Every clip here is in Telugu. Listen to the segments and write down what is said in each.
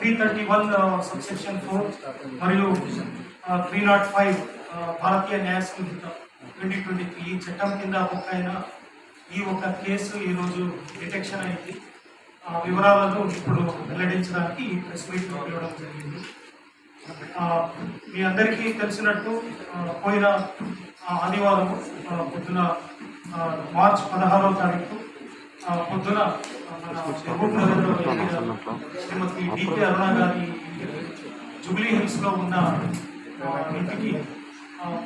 Three thirty one uh, subsection four మరియు three naught five Bharatiya Nyaya Sanhita twenty twenty three ఈ చట్టం కింద ఒక ఈ ఒక కేసు ఈరోజు డిటెక్షన్ అయింది. ఆ వివరాలను ఇప్పుడు వెల్లడించడానికి ఈ ప్రెస్ మీట్ పిలవడం జరిగింది. మీ అందరికీ తెలిసినట్టు పోయిన ఆదివారం పొద్దున మార్చ్ పదహారవ తారీఖు పొద్దున శ్రీమతి డికే అరుణ గారి జూబ్లీ హిల్స్లో ఉన్న ఇంటికి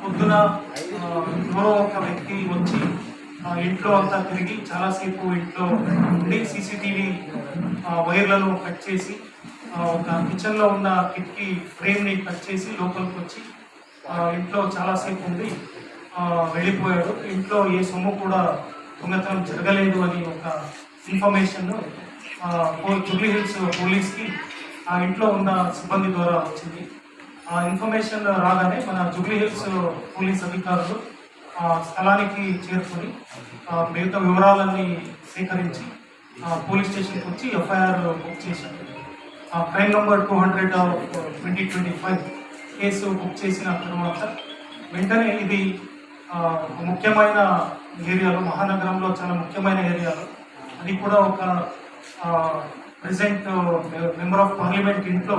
పొద్దున ఆ, ఎవరో ఒక వ్యక్తి వచ్చి ఇంట్లో అంతా తిరిగి చాలాసేపు ఇంట్లో ఉండి సీసీటీవీ వైర్లను కట్ చేసి ఒక కిచెన్లో ఉన్న కిటికీ ఫ్రేమ్ని కట్ చేసి లోపలికి వచ్చి ఆ, ఇంట్లో చాలాసేపు ఉండి వెళ్ళిపోయాడు ఇంట్లో ఏ సొమ్ము కూడా దొంగతనం జరగలేదు అని ఒక ఇన్ఫర్మేషన్ జూబ్లీ హిల్స్ పోలీస్కి ఆ ఇంట్లో ఉన్న సిబ్బంది ద్వారా వచ్చింది. ఆ ఇన్ఫర్మేషన్ రాగానే మన జూబ్లీ హిల్స్ పోలీస్ అధికారులు ఆ స్థలానికి చేరుకొని మిగతా వివరాలన్నీ సేకరించి పోలీస్ స్టేషన్కి వచ్చి ఎఫ్ఐఆర్ బుక్ చేశారు. ఆ crime number two hundred twenty twenty five case book చేసిన తర్వాత వెంటనే ఇది ముఖ్యమైన ఏరియాలో మహానగరంలో చాలా ముఖ్యమైన ఏరియాలో అది కూడా ఒక ప్రెసెంట్ మెంబర్ ఆఫ్ పార్లమెంట్ ఇంట్లో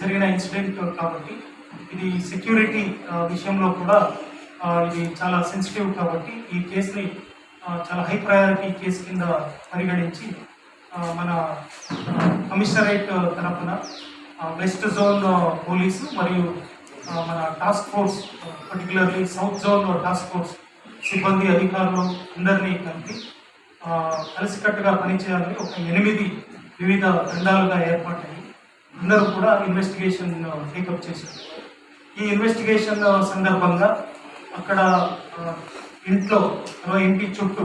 జరిగిన ఇన్సిడెంట్ కాబట్టి ఇది సెక్యూరిటీ విషయంలో కూడా ఇది చాలా సెన్సిటివ్ కాబట్టి ఈ కేసుని చాలా హై ప్రయారిటీ కేసు కింద పరిగణించి మన కమిషనరేట్ తరఫున వెస్ట్ జోన్ పోలీసు మరియు మన task force particularly south zone task force సిబ్బంది అధికారులు అందరినీ కలిపి కలిసికట్టుగా పనిచేయాలని ఒక ఎనిమిది వివిధ బృందాలుగా ఏర్పాటయ్యి అందరూ కూడా ఇన్వెస్టిగేషన్ టేకప్ చేశారు. ఈ ఇన్వెస్టిగేషన్ సందర్భంగా అక్కడ ఇంట్లో ఇంటి చుట్టూ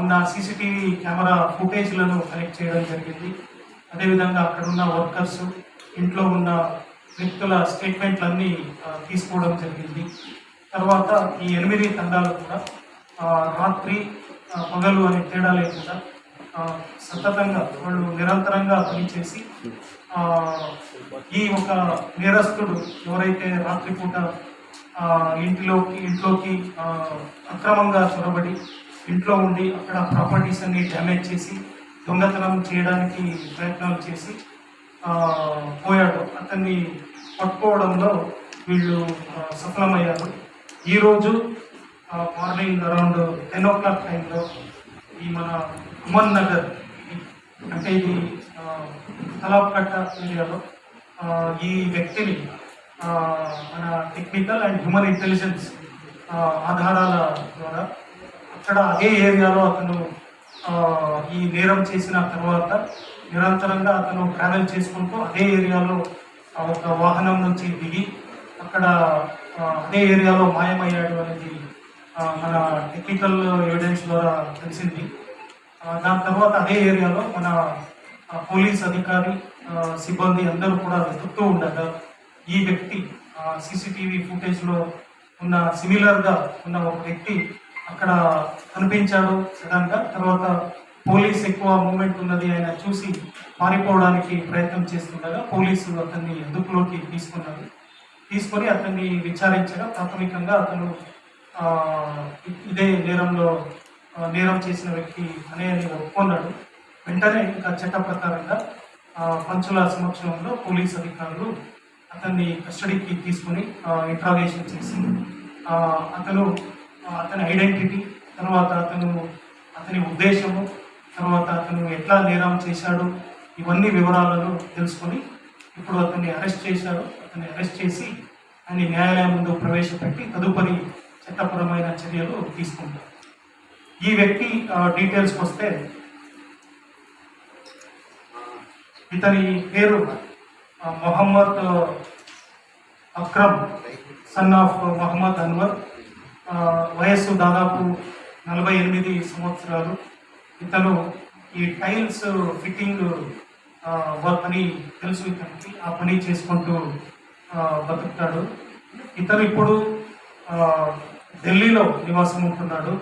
ఉన్న సీసీటీవీ కెమెరా ఫుటేజ్లను కలెక్ట్ చేయడం జరిగింది. అదేవిధంగా అక్కడ ఉన్న వర్కర్స్ ఇంట్లో ఉన్న వ్యక్తుల స్టేట్మెంట్లన్నీ తీసుకోవడం జరిగింది. తర్వాత ఈ ఎనిమిది తండాలు కూడా రాత్రి పగలు అనే తేడా లేకుండా సతతంగా వాళ్ళు నిరంతరంగా పనిచేసి ఈ ఒక నేరస్తుడు ఎవరైతే రాత్రిపూట ఇంటిలోకి ఇంట్లోకి అక్రమంగా చొరబడి ఇంట్లో ఉండి అక్కడ ప్రాపర్టీస్ అన్ని డ్యామేజ్ చేసి దొంగతనం చేయడానికి ప్రయత్నాలు చేసి పోయాడు. అతన్ని పట్టుకోవడంలో వీళ్ళు సఫలమయ్యారు. ఈరోజు morning around ten o'clock టైంలో ఈ మన అమన్ నగర్ అంటే ఇది ఆ, తలాప్కట్ట ఏరియాలో ఈ వ్యక్తిని మన టెక్నికల్ అండ్ హ్యూమన్ ఇంటెలిజెన్స్ ఆధారాల ద్వారా అక్కడ అదే ఏరియాలో అతను ఈ నేరం చేసిన తర్వాత నిరంతరంగా అతను ట్రావెల్ చేసుకుంటూ అదే ఏరియాలో ఆ, ఒక వాహనం నుంచి దిగి అక్కడ అదే ఏరియాలో మాయమయ్యాడు అనేది మన టెక్నికల్ ఎవిడెన్స్ ద్వారా తెలిసింది. దాని తర్వాత అదే ఏరియాలో మన పోలీస్ అధికారి సిబ్బంది అందరూ కూడా వెతుకుతూ ఉండగా ఈ వ్యక్తి సీసీటీవీ ఫుటేజ్లో ఉన్న సిమిలర్గా ఉన్న ఒక వ్యక్తి అక్కడ కనిపించాడు. సడన్గా తర్వాత పోలీస్ ఎక్కువ మూమెంట్ ఉన్నది ఆయన చూసి పారిపోవడానికి ప్రయత్నం చేస్తుండగా పోలీసు అతన్ని అదుపులోకి తీసుకున్నారు? తీసుకొని అతన్ని విచారించగా ప్రాథమికంగా అతను ఇదే నేరంలో నేరం చేసిన వ్యక్తి అనే ఒప్పుకున్నాడు. వెంటనే ఇంకా చట్ట ప్రకారంగా పంచుల సమక్షంలో పోలీస్ అధికారులు అతన్ని కస్టడీకి తీసుకుని ఇంట్రాగేషన్ చేసి అతను అతని ఐడెంటిటీ తర్వాత అతను అతని ఉద్దేశము తర్వాత అతను ఎట్లా నేరం చేశాడు ఇవన్నీ వివరాలను తెలుసుకొని ఇప్పుడు అతన్ని అరెస్ట్ చేశారు. అతన్ని అరెస్ట్ చేసి ఆయన న్యాయాలయం ముందు ప్రవేశపెట్టి తదుపరి చట్టపరమైన చర్యలు తీసుకుంటారు. ఈ వ్యక్తి డీటెయిల్స్కి వస్తే ఇతని పేరు మొహమ్మద్ అక్రమ్ సన్ ఆఫ్ మహమ్మద్ అన్వర్. వయస్సు దాదాపు నలభై ఎనిమిది సంవత్సరాలు. ఇతను ఈ టైల్స్ ఫిట్టింగ్ ఆ, వర్క్ అని తెలుసు ఇతనికి. ఆ పని చేసుకుంటూ బతుకుతాడు. ఇతను ఇప్పుడు ఢిల్లీలో నివాసం ఉంటున్నాడు.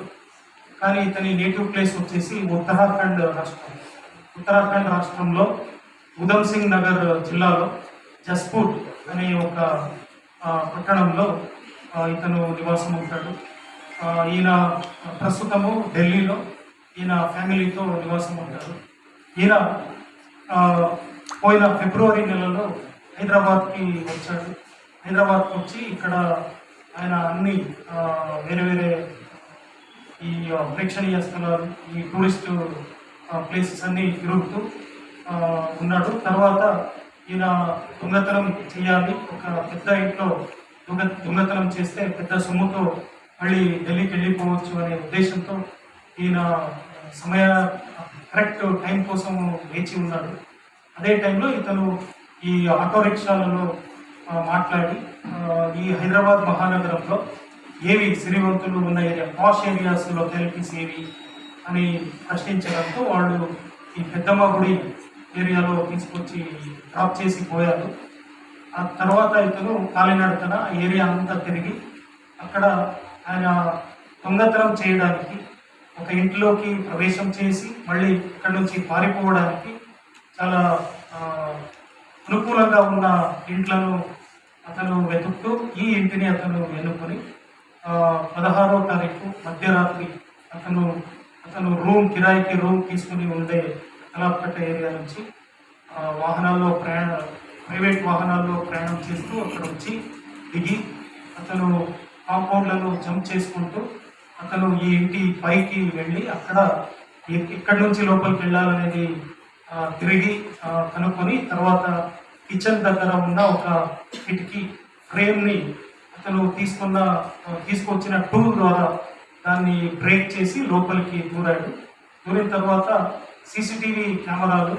కానీ ఇతని నేటివ్ ప్లేస్ వచ్చేసి ఉత్తరాఖండ్ రాష్ట్రం. ఉత్తరాఖండ్ రాష్ట్రంలో ఉధమ్ సింగ్ నగర్ జిల్లాలో జస్పూర్ అనే ఒక పట్టణంలో ఇతను నివాసం ఉంటాడు. ఈయన ప్రస్తుతము ఢిల్లీలో ఈయన ఫ్యామిలీతో నివాసం ఉంటాడు. ఈయన పోయిన ఫిబ్రవరి నెలలో హైదరాబాద్కి వచ్చాడు. హైదరాబాద్కి వచ్చి ఇక్కడ ఆయన అన్ని వేరే వేరే ఈ ప్రేక్షణీయ స్థలాలు ఈ టూరిస్ట్ ప్లేసెస్ అన్ని తిరుగుతూ ఉన్నాడు. తర్వాత ఈయన దొంగతనం చేయాలి. ఒక పెద్ద ఇంట్లో దొంగ దొంగతనం చేస్తే పెద్ద సొమ్ముతో మళ్ళీ ఢిల్లీకి వెళ్ళిపోవచ్చు అనే ఉద్దేశంతో ఈయన సమయ కరెక్ట్ టైం కోసం వేచి ఉన్నాడు. అదే టైంలో ఇతను ఈ ఆటో రిక్షాలలో మాట్లాడి ఈ హైదరాబాద్ మహానగరంలో ఏవి సిరివంతులు ఉన్న ఏరియా పాష్ ఏరియాస్లో థెరపీస్ ఏవి అని ప్రశ్నించడంతో వాళ్ళు ఈ పెద్దమ్మ గుడి ఏరియాలో తీసుకొచ్చి డ్రాప్ చేసి పోయారు. ఆ తర్వాత ఇతను కాలినడకన ఏరియా అంతా తిరిగి అక్కడ ఆయన దొంగతనం చేయడానికి ఒక ఇంట్లోకి ప్రవేశం చేసి మళ్ళీ ఇక్కడ నుంచి పారిపోవడానికి చాలా అనుకూలంగా ఉన్న ఇంట్లను అతను వెతుకుతూ ఈ ఇంటిని అతను ఎన్నుకొని పదహారో తారీఖు మధ్యరాత్రి అతను అతను రూమ్ కిరాయికి రూమ్ తీసుకుని ఉండే కలాపట్ట ఏరియా నుంచి వాహనాల్లో ప్రయాణ ప్రైవేట్ వాహనాల్లో ప్రయాణం చేస్తూ అక్కడ వచ్చి దిగి అతను కాంపౌండ్లను జంప్ చేసుకుంటూ అతను ఈ ఇంటి పైకి వెళ్ళి అక్కడ ఎక్కడి నుంచి లోపలికి వెళ్ళాలనేది తిరిగి కనుక్కొని తర్వాత కిచెన్ దగ్గర ఉన్న ఒక కిటికీ ఫ్రేమ్ని అతను తీసుకున్న తీసుకొచ్చిన టూల్ ద్వారా దాన్ని బ్రేక్ చేసి లోపలికి దూరాడు. దూరిన తర్వాత సీసీటీవీ కెమెరాలు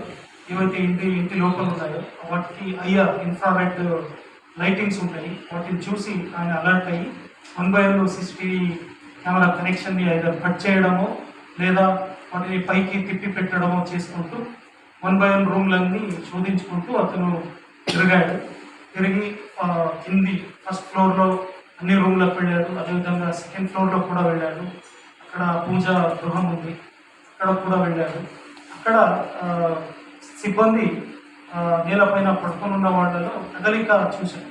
ఏవైతే ఇంటి ఇంటి లోపల ఉన్నాయో వాటికి అయ్యా ఇన్ఫ్రారెడ్ లైటింగ్స్ ఉంటాయి వాటిని చూసి ఆయన అలర్ట్ అయ్యి one by one CCTV camera కనెక్షన్ని either cut చేయడమో లేదా వాటిని పైకి తిప్పి పెట్టడమో చేసుకుంటూ వన్ బై వన్ రూమ్లన్నీ శోధించుకుంటూ అతను తిరిగాడు. తిరిగి కింది ఫస్ట్ ఫ్లోర్లో అన్ని రూమ్లకు వెళ్ళాడు. అదేవిధంగా సెకండ్ ఫ్లోర్లో కూడా వెళ్ళాడు. అక్కడ పూజ గృహం ఉంది. అక్కడ కూడా వెళ్ళాడు. అక్కడ సిబ్బంది నేలపైన పడుకొని ఉన్న వాళ్ళలో కదలిక చూశాడు.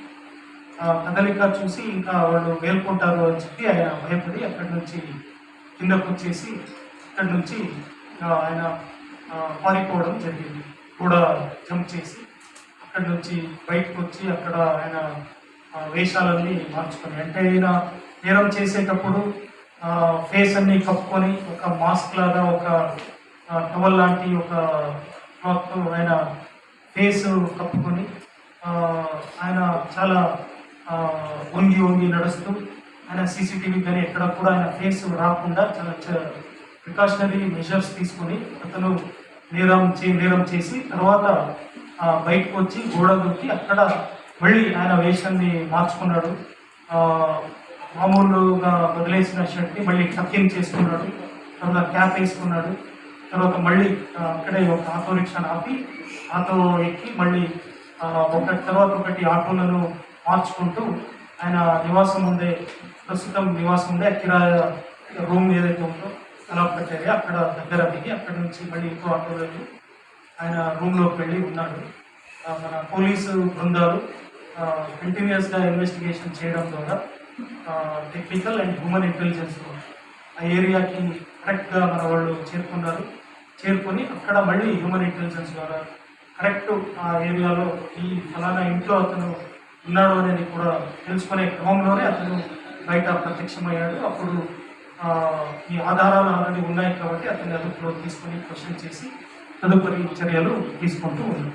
కదలిక చూసి ఇంకా వాళ్ళు మేల్కొంటారు అని చెప్పి ఆయన భయపడి అక్కడి నుంచి కిందకు వచ్చేసి అక్కడి నుంచి ఆయన పారిపోవడం జరిగింది. కూడా జంప్ చేసి అక్కడి నుంచి బయటకు వచ్చి అక్కడ ఆయన వేషాలన్నీ మార్చుకొని అంటే ఆయన నేరం చేసేటప్పుడు ఫేస్ అన్ని కప్పుకొని ఒక మాస్క్ లాగా ఒక టవల్ లాంటి ఒక క్లాత్ ఆయన ఫేస్ కప్పుకొని ఆయన చాలా వంగి వంగి నడుస్తూ ఆయన సీసీటీవీ కానీ ఎక్కడ కూడా ఆయన ఫేస్ రాకుండా చాలా ప్రికాషనరీ మెజర్స్ తీసుకొని అతను నేరం చే నేరం చేసి తర్వాత బయటకు వచ్చి గోడ దొక్కి అక్కడ మళ్ళీ ఆయన వేషాన్ని మార్చుకున్నాడు. మామూలుగా వదిలేసిన షర్ట్ని మళ్ళీ టక్కింగ్ చేసుకున్నాడు. తర్వాత క్యాప్ వేసుకున్నాడు. తర్వాత మళ్ళీ అక్కడే ఒక ఆటో రిక్షాను ఆపి ఆటో ఎక్కి మళ్ళీ ఒకటి తర్వాత ఒకటి ఆటోలను మార్చుకుంటూ ఆయన నివాసం ఉండే ప్రస్తుతం నివాసం ఉండే కిరాయ రూమ్ ఏదైతే ఉందో అలా అక్కడ దగ్గర దిగి అక్కడి నుంచి మళ్ళీ ఇంకో ఆటో వెళ్ళి ఆయన రూమ్లోకి వెళ్ళి ఉన్నాడు. మన పోలీసు బృందాలు కంటిన్యూస్గా ఇన్వెస్టిగేషన్ చేయడం ద్వారా టెక్నికల్ అండ్ హ్యూమన్ ఇంటెలిజెన్స్ ఆ ఏరియాకి కరెక్ట్గా మన వాళ్ళు చేరుకున్నారు. చేరుకొని అక్కడ మళ్ళీ హ్యూమన్ ఇంటెలిజెన్స్ ద్వారా కరెక్ట్ ఆ ఏరియాలో ఈ ఫలానా ఇంట్లో అతను ఉన్నాడు అనేది కూడా తెలుసుకునే క్రమంలోనే అతను బయట ప్రత్యక్షమయ్యాడు. అప్పుడు ఈ ఆధారాలు ఆల్రెడీ ఉన్నాయి కాబట్టి అతన్ని అదుపులో తీసుకొని క్వశ్చన్ చేసి తదుపరి చర్యలు తీసుకుంటూ ఉన్నాడు